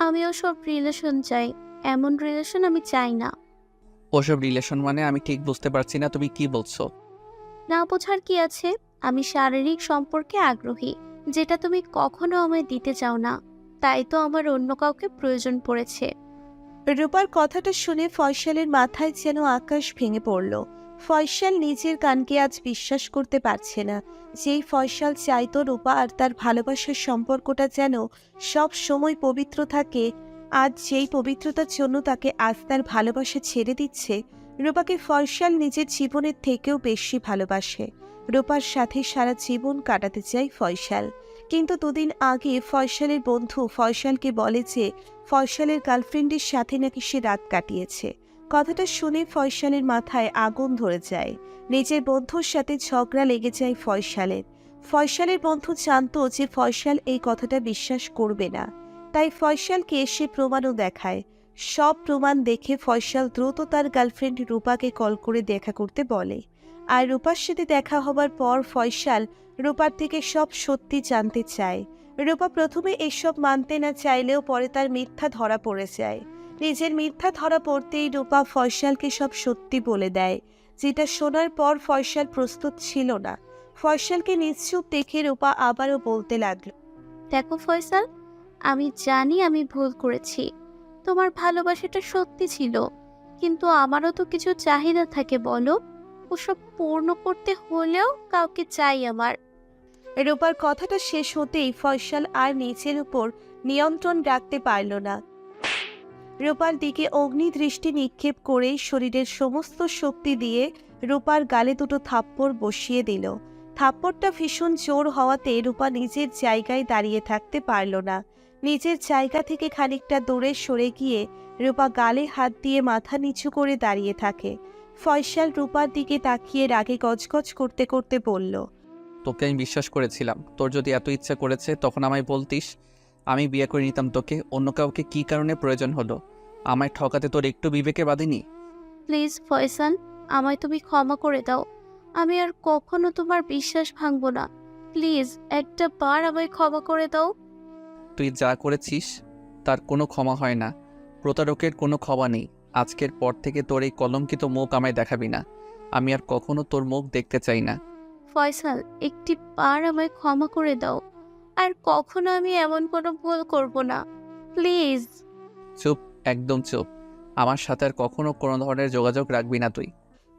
আমি ওসব রিলেশন চাই। এমন রিলেশন আমি চাই না। ওসব রিলেশন মানে আমি ঠিক বুঝতে পারছি না তুমি কি বলছো? না বোঝার কি আছে? আমি শারীরিক সম্পর্কে আগ্রহী যেটা তুমি কখনো আমায় দিতে চাও না। তাই তো আমার অন্য কাউকে প্রয়োজন পড়েছে। রূপার কথাটা শুনে ফয়সালের মাথায় যেন আকাশ ভেঙে পড়ল। ফয়সাল নিজের কানকে আজ বিশ্বাস করতে পারছে না। যেই ফয়সাল চাইতো রূপা আর তার ভালোবাসার সম্পর্কটা যেন সব সময় পবিত্র থাকে, আজ যেই পবিত্রতার জন্য তাকে আজ তার ভালোবাসা ছেড়ে দিচ্ছে, রূপাকে ফয়সাল নিজের জীবনের থেকেও বেশি ভালোবাসে। রূপার সাথে সারা জীবন কাটাতে চায় ফয়সাল। কিন্তু দুদিন আগে ফয়সালের বন্ধু ফয়সালকে বলে যে, ফয়সালের গার্লফ্রেন্ডের সাথে নাকি সে রাত কাটিয়েছে। কথাটা শুনে ফয়সালের মাথায় আগুন ধরে যায়। নিজের বন্ধুর সাথে ঝগড়া লেগে যায় ফয়সালের। ফয়সালের বন্ধু জানতো যে ফয়সাল এই কথাটা বিশ্বাস করবে না। তাই ফয়সালকে সে প্রমাণও দেখায়। সব প্রমাণ দেখে ফয়সাল দ্রুত তার গার্লফ্রেন্ড রূপাকে কল করে দেখা করতে বলে। আর রূপার সাথে দেখা হবার পর ফয়সাল রূপার থেকে সব সত্যি জানতে চায়। রূপা প্রথমে এসব মানতে না চাইলেও পরে তার মিথ্যা ধরা পড়ে যায়। নিজের মিথ্যা ধরা পড়তেই রূপা ফয়সালকে সব সত্যি বলে দেয়। যেটা শোনার পর ফয়সাল প্রস্তুত ছিল না। ফয়সালকে নিশ্চুপ দেখে রূপা আবারও বলতে লাগল দেখো ফয়সাল আমি জানি আমি ভুল করেছি। তোমার ভালোবাসাটা সত্যি ছিল কিন্তু আমারও তো কিছু চাহিদা থাকে বলো। ওসব পূর্ণ করতে হলেও কাউকে চাই আমার। রূপার কথাটা শেষ হতেই ফয়সাল আর নিচের উপর নিয়ন্ত্রণ রাখতে পারল না। রূপার দিকে অগ্নি দৃষ্টি নিক্ষেপ করে শরীরের সমস্ত শক্তি দিয়ে রূপার গালে দুটো থাপ্পড় বসিয়ে দিল। থাপ্পড়টা ভীষণ জোর হওয়াতে রূপা নিজের জায়গায় দাঁড়িয়ে থাকতে পারল না। নিজের জায়গা থেকে খানিকটা দূরে সরে গিয়ে রূপা গালে হাত দিয়ে মাথা নিচু করে দাঁড়িয়ে থাকে। ফয়সাল রূপার দিকে তাকিয়ে রাগে গজগজ করতে করতে বলল, তোকে আমি বিশ্বাস করেছিলাম। তোর যদি এত ইচ্ছা করেছে, তখন আমায় বলতিস, আমি বিয়ে করে নিতাম তোকে। অন্য কাউকে কি কারণে প্রয়োজন হলো? আমায় ঠকাতে তোর একটু বিবেকে বাঁধেনি? প্লিজ ফয়সাল আমায় তুমি ক্ষমা করে দাও। আমি আর কখনো তোমার বিশ্বাস ভাঙবো না। প্লিজ একটা বার আমায় ক্ষমা করে দাও। তুই যা করেছিস তার কোনো ক্ষমা হয় না। প্রতারকের কোনো ক্ষমা নেই। আজকের পর থেকে তোর এই কলঙ্কিত মুখ আমায় দেখাবি না। আমি আর কখনো তোর মুখ দেখতে চাই না। ফয়সাল একটি বার আমায় ক্ষমা করে দাও। আর কখনো আমি এমন কোনো ভুল করব না। প্লিজ। চুপ। একদম চুপ। আমার সাথে আর কখনো কোনো ধরনের যোগাযোগ রাখবি না তুই।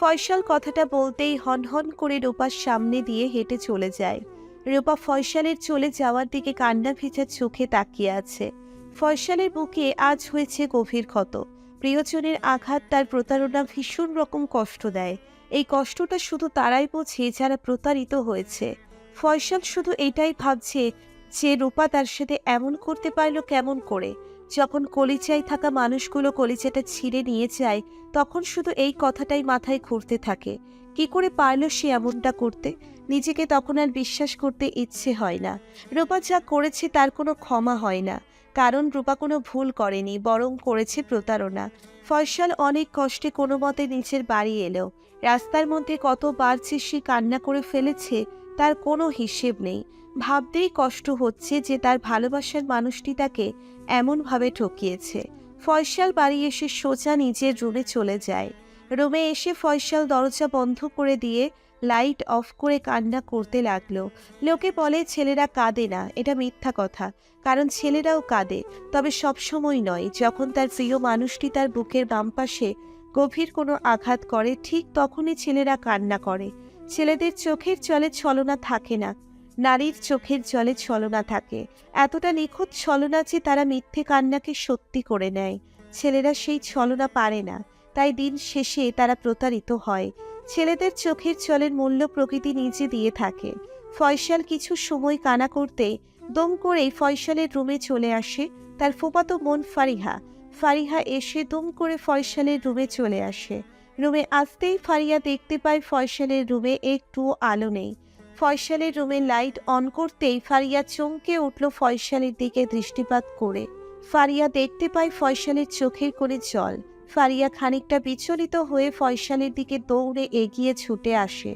ফয়সাল কথাটা বলতেই হনহন করে রূপার সামনে দিয়ে হেঁটে চলে যায়। রূপা ফয়সালের চলে যাওয়ার দিকে কান্না ভেজা চোখে তাকিয়ে আছে। ফয়সালের বুকে আজ হয়েছে গভীর ক্ষত। প্রিয়জনের আঘাত তার প্রতারণা ভীষণ রকম কষ্ট দেয়। এই কষ্টটা শুধু তারাই বোঝে যারা প্রতারিত হয়েছে। ফয়সাল শুধু এটাই ভাবছে যে রূপা তার সাথে এমন করতে পারল কেমন করে। যখন কলিচায় থাকা মানুষগুলো কলিচাটা ছিঁড়ে নিয়ে যায়, তখন শুধু এই কথাটাই মাথায় ঘুরতে থাকে। কি করে পারল সে এমনটা করতে? নিজেকে তখন আর বিশ্বাস করতে ইচ্ছে হয় না। রূপা যা করেছে তার কোনো ক্ষমা হয় না। কারণ রূপা কোনো ভুল করেনি, বরং করেছে প্রতারণা। ফয়সাল অনেক কষ্টে কোনো মতে নিচের বাড়ি এলো। রাস্তার মধ্যে কতবার যে সে কান্না করে ফেলেছে, তার কোনো হিসেব নেই। ভাবতেই কষ্ট হচ্ছে যে তার ভালোবাসার মানুষটি তাকে এমনভাবে ঠকিয়েছে। ফয়সাল বাড়ি এসে সোজা নিজের রুমে চলে যায়। রুমে এসে ফয়সাল দরজা বন্ধ করে দিয়ে লাইট অফ করে কান্না করতে লাগল। লোকে বলে, ছেলেরা কাঁদে না, এটা মিথ্যা কথা। কারণ ছেলেরাও কাঁদে, তবে সবসময় নয়। যখন তার প্রিয় মানুষটি তার বুকের বাম পাশে গভীর কোনো আঘাত করে, ঠিক তখনই ছেলেরা কান্না করে। ছেলেদের চোখের জলে ছলনা থাকে না। নারীর চোখের জলে ছলনা থাকে। এতটা নিখুঁত ছলনা যে তারা মিথ্যে কান্নাকে সত্যি করে নেয়। ছেলেরা সেই ছলনা পারে না, তাই দিন শেষে তারা প্রতারিত হয়। ছেলেদের চোখের জলের মূল্য প্রকৃতি নিজে দিয়ে থাকে। ফয়সাল কিছু সময় কানা করতে দম করেই ফয়সালের রুমে চলে আসে তার ফুপাতো বোন ফারিহা। ফারিহা এসে দম করে ফয়সালের রুমে চলে আসে। রুমে আসতেই ফারিয়া দেখতে পায় ফয়সালের রুমে একটু আলো নেই। ফয়সালের রুমে লাইট অন করতেই ফারিয়া চমকে উঠল ফয়সালের দিকে দৃষ্টিপাত করে। ফারিয়া দেখতে পায় ফয়সালের চোখের করে জল। ফারিয়া খানিকটা বিচলিত হয়ে ফয়সালের দিকে দৌড়ে এগিয়ে ছুটে আসে।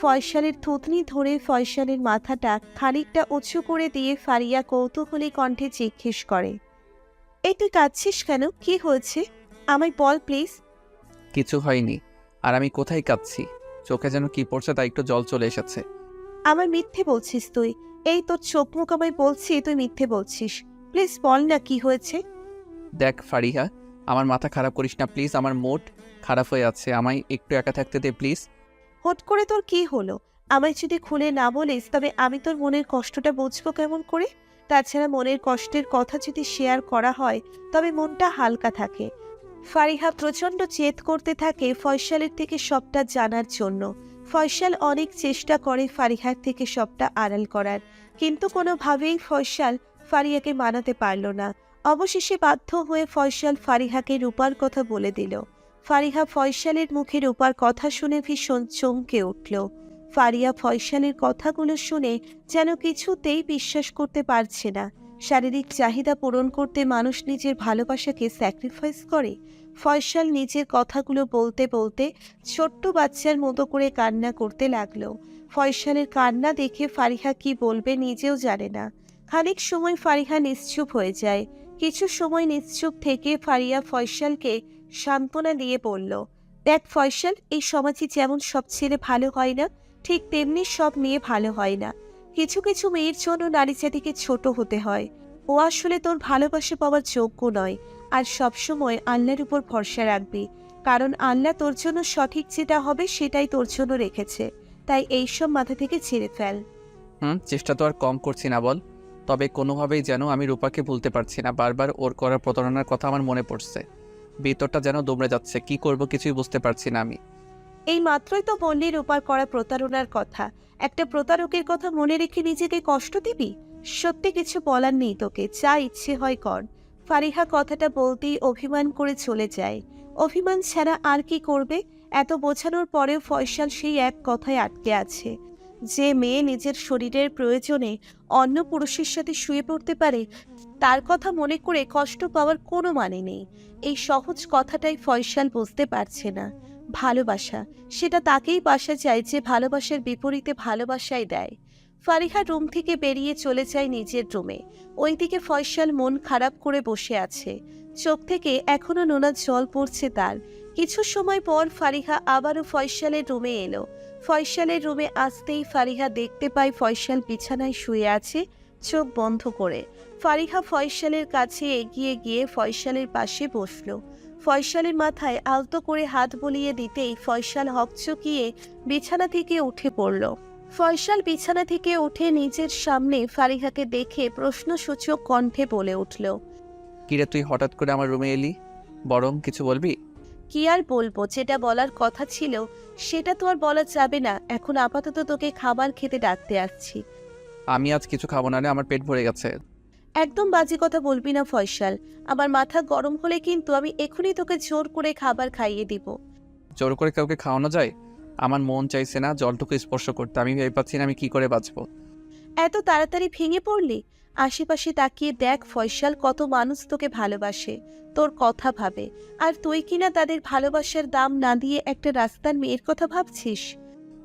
ফয়সালের থুতনি ধরে ফয়সালের মাথাটা খানিকটা উঁচু করে দিয়ে ফারিয়া কৌতূহলী কণ্ঠে জিজ্ঞেস করে, এই তুই কাঁদছিস কেন? কি হয়েছে? আমায় বল প্লিজ। কিছু হয়নি। আর আমি কোথায় কাঁদছি? চোখে যেন কি পড়ছে তাই একটু জল চলে এসেছে। আমার মিথ্যে বলছিস তুই। এই তোর চোখ মুখ আমায় বলছি তুই মিথ্যে বলছিস। প্লিজ বল না কি হয়েছে। দেখ ফারিহা আমার মাথা খারাপ করিস না প্লিজ। আমার মুড খারাপ হয়ে আছে। আমায় একটু একা থাকতে দে প্লিজ। হুট করে তোর কি হলো? আমায় যদি খুলে না বলিস তবে আমি তোর মনের কষ্টটা বুঝব কেমন করে? তাছাড়া মনের কষ্টের কথা যদি শেয়ার করা হয় তবে মনটা হালকা থাকে। ফারিহা প্রচণ্ড জেদ করতে থাকে ফয়সালের থেকে সবটা জানার জন্য। ফয়সাল অনেক চেষ্টা করে ফারিহার থেকে সবটা আড়াল করার, কিন্তু কোনোভাবেই ফয়সাল ফারিহাকে মানাতে পারল না। অবশেষে বাধ্য হয়ে ফয়সাল ফারিহাকে রূপার কথা বলে দিল। ফারিহা ফয়সালের মুখে রূপার কথা শুনে ভীষণ চমকে উঠল। ফারিয়া ফয়সালের কথাগুলো শুনে যেন কিছুতেই বিশ্বাস করতে পারছে না। শারীরিক চাহিদা পূরণ করতে মানুষ নিজের ভালোবাসাকে স্যাক্রিফাইস করে? ফয়সাল নিজের কথাগুলো বলতে বলতে ছোট্ট বাচ্চার মতো করে কান্না করতে লাগল। ফয়সালের কান্না দেখে ফারিহা কি বলবে নিজেও জানে না। খানিক সময় ফারিহা নিশ্চুপ হয়ে যায়। কিছু সময় নিশ্চুপ থেকে ফারিয়া ফয়সালকে সান্ত্বনা দিয়ে বলল, দেখ ফয়সাল, এই সমাজে যেমন সব ছেলে ভালো হয় না, ঠিক তেমনি সব মেয়ে ভালো হয় না। কিছু কিছু মেয়ের জন্য নারী জাতিকে ছোট হতে হয়। ও আসলে তোর ভালোবাসা পাওয়ার যোগ্য নয় আর সবসময় আল্লাহর উপর ভরসা রাখবি কারণ আল্লাহ তোর জন্য সঠিক যেটা হবে সেটাই তোর জন্য রেখেছে তাই এইসব মাথা থেকে ছেড়ে ফেল। হুম চেষ্টা তো আর কম করছি না বল তবে কোনোভাবেই যেন আমি রূপাকে ভুলতে পারছি না বারবার ওর করা প্রতারণার কথা আমার মনে পড়ছে। ভিতরটা যেন দমড়ে যাচ্ছে কি করব কিছুই বুঝতে পারছি না আমি। এই মাত্রই তো বললি রূপার করা প্রতারণার কথা একটা প্রতারকের কথা মনে রেখে নিজেকে কষ্ট দিবি? সত্যি কিছু বলার নেই তোকে, যা ইচ্ছে হয় কর। ফারিহা কথাটা বলতেই অভিমান করে চলে যায়। অভিমান ছাড়া আর কি করবে? এত বোঝানোর পরেও ফয়সাল সেই এক কথায় আটকে আছে। যে মেয়ে নিজের শরীরের প্রয়োজনে অন্য পুরুষের সাথে শুয়ে পড়তে পারে, তার কথা মনে করে কষ্ট পাওয়ার কোনো মানে নেই। এই সহজ কথাটাই ফয়সাল বুঝতে পারছে না। ভালোবাসা, সেটা তাকেই বাসা চায় যে ভালোবাসার বিপরীতে ভালোবাসাই দেয়। ফারিহা রুম থেকে বেরিয়ে চলে যায় নিজের রুমে। ওইদিকে ফয়সাল মন খারাপ করে বসে আছে। চোখ থেকে এখনও নোনা জল পড়ছে তার। কিছু সময় পর ফারিহা আবারও ফয়সালের রুমে এলো। ফয়সালের রুমে আসতেই ফারিহা দেখতে পায় ফয়সাল বিছানায় শুয়ে আছে চোখ বন্ধ করে। ফারিহা ফয়সালের কাছে এগিয়ে গিয়ে ফয়সালের পাশে বসল। ফয়সালের মাথায় আলতো করে হাত বলিয়ে দিতেই ফয়সাল হকচকিয়ে বিছানা থেকে উঠে পড়ল। ফয়সাল বিছানা থেকে উঠে নিজের সামনে ফারিহাকে দেখে প্রশ্নসূচক কণ্ঠে বলে উঠল কিরে তুই হঠাৎ করে আমার রুমে এলি? বরং কিছু বলবি? কি আর বলব যেটা বলার কথা ছিল সেটা তো আর বলা যাবে না। এখন আপাতত তোকে খাবার খেতে ডাকতে আসছি। আমি আজ কিছু খাব না রে আমার পেট ভরে গেছে। একদম বাজে কথা বলবি না ফয়সাল। আমার মাথা গরম হলে কিন্তু আমি এখনই তোকে জোর করে খাবার খাইয়ে দিব। জোর করে কাউকে খাওয়ানো যায়? আমার মন চাইছে না জলটুকু স্পর্শ করতে। আমি ভেবে পাচ্ছি না আমি কি করে বাঁচবো। এত তাড়াতাড়ি ভেঙে পড়লি? আশেপাশে তাকিয়ে দেখ ফয়সাল কত মানুষ তোকে ভালোবাসে তোর কথা ভাবে। আর তুই কিনা তাদের ভালোবাসার দাম না দিয়ে একটা রাস্তার মেয়ের কথা ভাবছিস?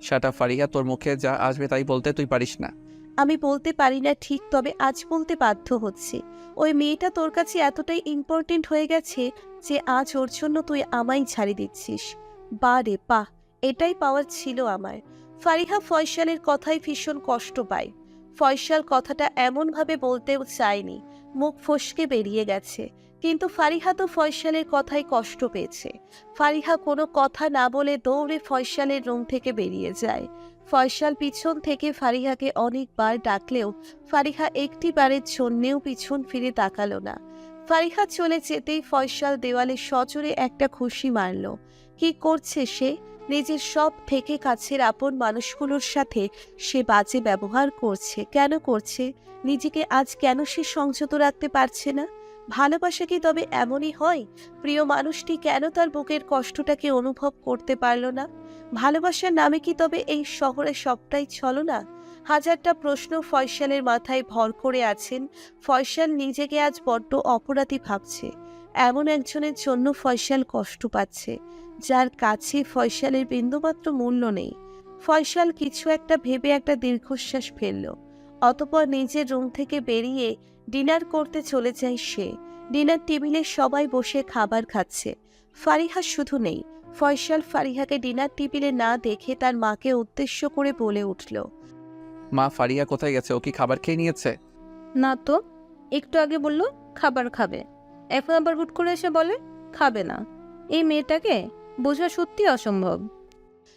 সেটা ফারিহা তোর মুখে যা আসবে তাই বলতে তুই পারিস না। আমি বলতে পারি না ঠিক তবে আজ বলতে বাধ্য হচ্ছি। ওই মেয়েটা তোর কাছে এতটাই ইম্পর্টেন্ট হয়ে গেছে যে আজ ওর জন্য তুই আমায় ছাড়ি দিচ্ছিস। বা রে পা এটাই পাওয়ার ছিল আমার ফারিহা ফয়সালের কথায় ভীষণ কষ্ট পায়। ফয়সাল কথাটা এমনভাবে বলতেও চায়নি, মুখ ফসকে বেরিয়ে গেছে। কিন্তু ফারিহা তো ফয়সালের কথায় কষ্ট পেয়েছে। ফারিহা কোনো কথা না বলে দৌড়ে ফয়সালের রুম থেকে বেরিয়ে যায়। ফয়সাল পিছন থেকে ফারিহাকে অনেকবার ডাকলেও ফারিহা একটি বারের জন্যেও পিছন ফিরে তাকালো না। ফারিহা চলে যেতেই ফয়সাল দেওয়ালে সজোরে একটা খুশি মারল। কি করছে সে? নিজের সব থেকে কাছের আপন মানুষগুলোর সাথে সে বাজে ব্যবহার করছে। কেন করছে? নিজেকে আজ কেন সে সংযত রাখতে পারছে না? ভালোবাসা কি তবে এমনই হয়? প্রিয় মানুষটি কেন তার বুকের কষ্টটাকে অনুভব করতে পারল না? ভালোবাসার নামে কি তবে এই শহরে সবটাই চলো না হাজারটা প্রশ্ন ফয়সালের মাথায় ভর করে আছেন। ফয়সাল নিজেকে আজ বড্ড অপরাধী ভাবছে। এমন একজনের জন্য ফয়সাল কষ্ট পাচ্ছে, যার কাছে ফয়সালের বিন্দুমাত্র মূল্য নেই। ফয়সাল কিছু একটা ভেবে একটা দীর্ঘশ্বাস ফেলল। অতপর নিজের রুম থেকে বেরিয়ে ডিনার করতে চলে যায় সে। ডিনার টেবিলে সবাই বসে খাবার খাচ্ছে। ফারিহা শুধু নেই। ফয়সাল ফারিহাকে ডিনার টেবিলে না দেখে তার মাকে উদ্দেশ্য করে বলে উঠল মা ফারিয়া কোথায় গেছে? ও কি খাবার খেয়ে নিয়েছে? না তো একটু আগে বলল খাবার খাবে। এখন আবার হুট করে এসে বলে খাবে না। এই মেয়েটাকে বোঝা সত্যি অসম্ভব।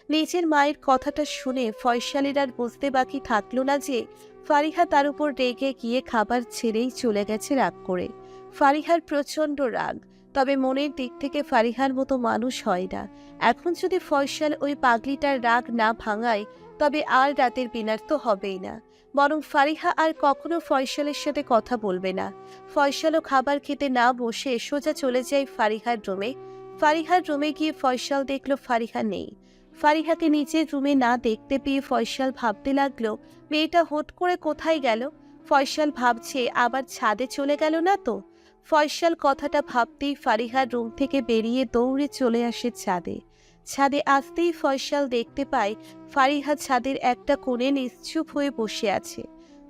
নিজের মায়ের কথাটা শুনে ফয়সালের আর বুঝতে বাকি থাকল না যে ফারিহা তার উপর রেগে গিয়ে খাবার ছেড়েই চলে গেছে রাগ করে। ফারিহার প্রচণ্ড রাগ তবে মনের দিক থেকে ফারিহার মতো মানুষ হয় না। এখন যদি ফয়সাল ওই পাগলিটার রাগ না ভাঙায় তবে আর রাতের বিনার তো হবেই না। বরং ফারিহা আর কখনো ফয়সালের সাথে কথা বলবে না। ফয়সালও খাবার খেতে না বসে সোজা চলে যায় ফারিহার রুমে। ফারিহার রুমে গিয়ে ফয়সাল দেখল ফারিহা নেই। ফারিহাকে নিচের রুমে না দেখতে পেয়ে ফয়সাল ভাবতে লাগল, মেয়েটা হুট করে কোথায় গেল? ফয়সাল ভাবছে আবার ছাদে চলে গেল না তো? ফয়সাল কথাটা ভাবতেই ফারিহার রুম থেকে বেরিয়ে দৌড়ে চলে আসে ছাদে। ছাদে আসতেই ফয়সাল দেখতে পায় ফারিহা ছাদের একটা কোণে নিশ্চুপ হয়ে বসে আছে।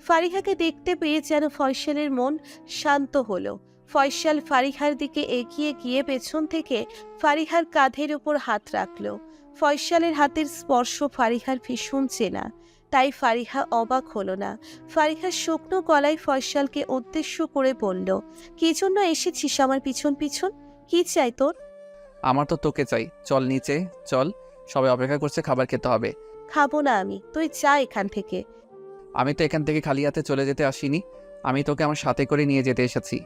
ফারিহাকে দেখতে পেয়ে যেন ফয়সালের মন শান্ত হলো। ফয়সাল ফারিহার দিকে এগিয়ে গিয়ে পেছন থেকে ফারিহার কাঁধের উপর হাত রাখল। ফয়সালের হাতের স্পর্শ ফারিহার ভীষণ চেনা, তাই ফারিহা অবাক হলো না। ফারিহা শুকনো গলায় ফয়সালকে উদ্দেশ্য করে বলল, কি জন্য এসেছিস আমার পিছন পিছন? কি চাই তোর? আমার তো তোকে চাই। চল নিচে চল। সবাই অপেক্ষা করছে খাবার খেতে হবে। খাব না আমি। তুই যা এখান থেকে। আমি তো এখান থেকে খালি হাতে চলে যেতে আসিনি। আমি তোকে আমার সাথে করে নিয়ে যেতে এসেছি।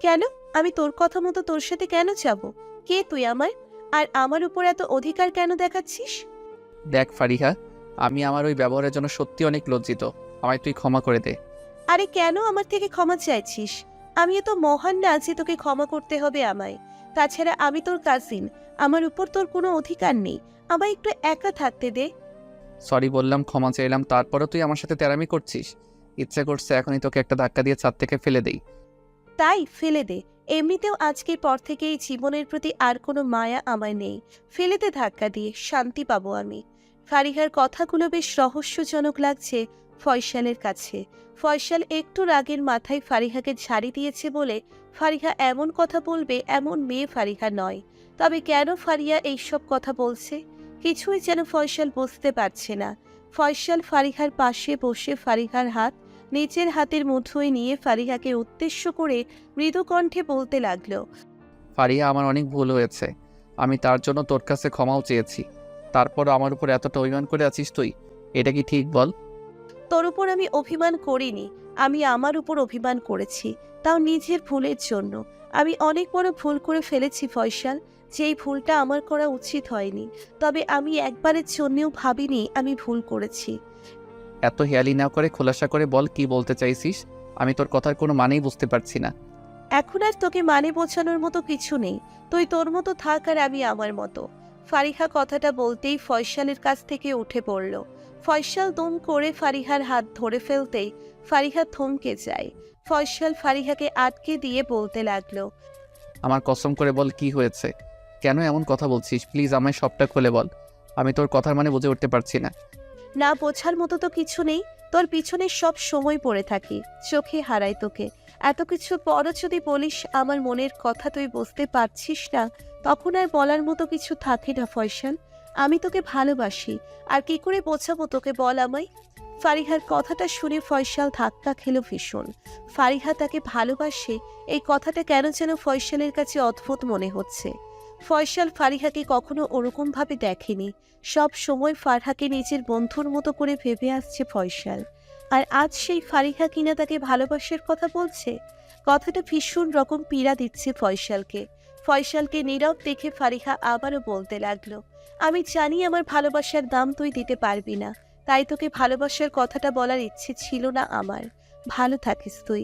কেন? আমি তোর কথা মতো তোর সাথে কেন যাব? কে তুই আমার? আর আমার উপর এত অধিকার কেন দেখাচ্ছিস? দেখ ফারিহা আমি আমার ওই ব্যবহারের জন্য সত্যি অনেক লজ্জিত। আমায় তুই ক্ষমা করে দে। আরে কেন আমার থেকে ক্ষমা চাইছিস? আমি এত মহান না যে তোকে ক্ষমা করতে হবে আমায়। তাছাড়া আমি তোর কাজিন আমার উপর তোর কোনো অধিকার নেই। আমায় একটু একা থাকতে দে। সরি বললাম ক্ষমা চাইলাম তারপরও তুই আমার সাথে তেরামি করছিস। ইচ্ছা করছে এখনই তোকে একটা ধাক্কা দিয়ে ছাদ থেকে ফেলে দেই। তাই ফেলে দে। এমনিতেও আজকের পর থেকে এই জীবনের প্রতি আর কোনো মায়া আমায় নেই। ফেলে দে ধাক্কা দিয়ে শান্তি পাবো আমি। ফারিহার কথাগুলো বেশ রহস্যজনক লাগছে। ফয়সালের কাছে। ফয়সাল একটু রাগের মাথায় ফারিহাকে ঝাড়ি দিয়েছে বলে ফারিহা এমন কথা বলবে এমন মেয়ে ফারিহা নয়। তবে কেন ফারিয়া এইসব কথা বলছে? কিছুই যেন ফয়সাল বুঝতে পারছে না। ফয়সাল ফারিহার পাশে বসে ফারিহার হাত নিচের হাতের মুঠোয় নিয়ে ফারিহাকে উদ্দেশ্য করে মৃদু কণ্ঠে বলতে লাগল ফারিয়া আমার অনেক ভুল হয়েছে। আমি তার জন্য তোর কাছে ক্ষমাও চেয়েছি। তারপর আমার উপর এতটা অভিমান করে আছিস তুই, এটা কি ঠিক বল? তোর উপর আমি অভিমান করিনি আমি আমার উপর অভিমান করেছি তাও নিজের ভুলের জন্য। আমি অনেক বড় ভুল করে ফেলেছি ফয়সাল যেই ভুলটা আমার করা উচিত হয়নি। তবে আমি একবারের জন্যেও ভাবিনি আমি ভুল করেছি। এত হেয়ালি না করে খোলাসা করে বল কি বলতে চাইছিস? আমি তোর কথার কোনো মানেই বুঝতে পারছি না। এখন আর তোকে মানে বোঝানোর মতো কিছু নেই। তুই তোর মতো থাক আর আমি আমার মতো। ফারিহা কথাটা বলতেই ফয়সালের কাছ থেকে উঠে পড়ল। ফয়সাল দুম করে ফারিহার হাত ধরে ফেলতেই ফারিহা থমকে যায়। ফয়সাল ফারিহাকে আটকে দিয়ে বলতে লাগল আমার কসম করে বল কি হয়েছে? কেন এমন কথা বলছিস? প্লিজ আমায় সবটা খুলে বল। আমি তোর কথার মানে বুঝে উঠতে পারছি না। না বোঝার মতো তো কিছু নেই। তোর পিছনে সব সময় পড়ে থাকি। চোখে হারাই তোকে। এত কিছু পরও যদি বলিস আমার মনের কথা তুই বুঝতে পারছিস না তখন আর বলার মতো কিছু থাকে না ফয়সাল। আমি তোকে ভালোবাসি। আর কি করে বোঝাবো তোকে বল আমায়? ফারিহার কথাটা শুনে ফয়সাল ধাক্কা খেল ভীষণ। ফারিহা তাকে ভালোবাসে, এই কথাটা কেন যেন ফয়সালের কাছে অদ্ভুত মনে হচ্ছে। ফয়সাল ফারিহাকে কখনো ওরকমভাবে দেখেনি। সব সময় ফারহাকে নিজের বন্ধুর মতো করে ভেবে আসছে ফয়সাল। আর আজ সেই ফারিহা কিনা তাকে ভালোবাসার কথা বলছে? কথাটা ভীষণ রকম পীড়া দিচ্ছে ফয়সালকে। ফয়সালকে নীরব দেখে ফারিহা আবারও বলতে লাগল, আমি জানি আমার ভালোবাসার দাম তুই দিতে পারবি না, তাই তোকে ভালোবাসার কথাটা বলার ইচ্ছে ছিল না আমার। ভালো থাকিস তুই।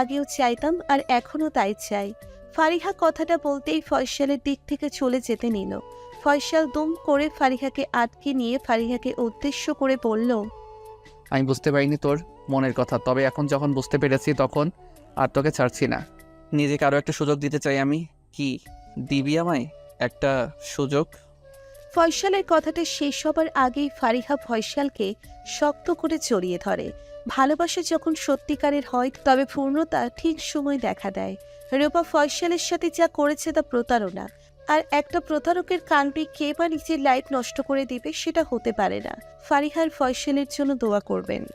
আগেও চাইতাম আর এখনও তাই চাই। ফারিহা কথাটা বলতেই ফয়সালের দিক থেকে চলে যেতে নিল। ফয়সাল দুম করে ফারিহাকে আটকে নিয়ে ফারিহাকে উদ্দেশ্য করে বলল, আমি বুঝতে পারিনি তোর মনের কথা, তবে এখন যখন বুঝতে পেরেছি তখন আর তোকে ছাড়ছি না। নিজেকে আরও একটা সুযোগ দিতে চাই আমি। কি দিবি আমায় একটা সুযোগ? ফয়সালের কথাটা শেষ হবার আগেই ফারিহা ফয়সালকে শক্ত করে জড়িয়ে ধরে। ভালোবাসা যখন সত্যিকারের হয়, তবে পূর্ণতা ঠিক সময় দেখা দেয়। রূপা ফয়সালের সাথে যা করেছে তা প্রতারণা। আর একটা প্রতারকের কাণ্ডে কে বা নিজের লাইফ নষ্ট করে দিবে সেটা হতে পারে না। ফারিহার ফয়সালের জন্য দোয়া করবেন।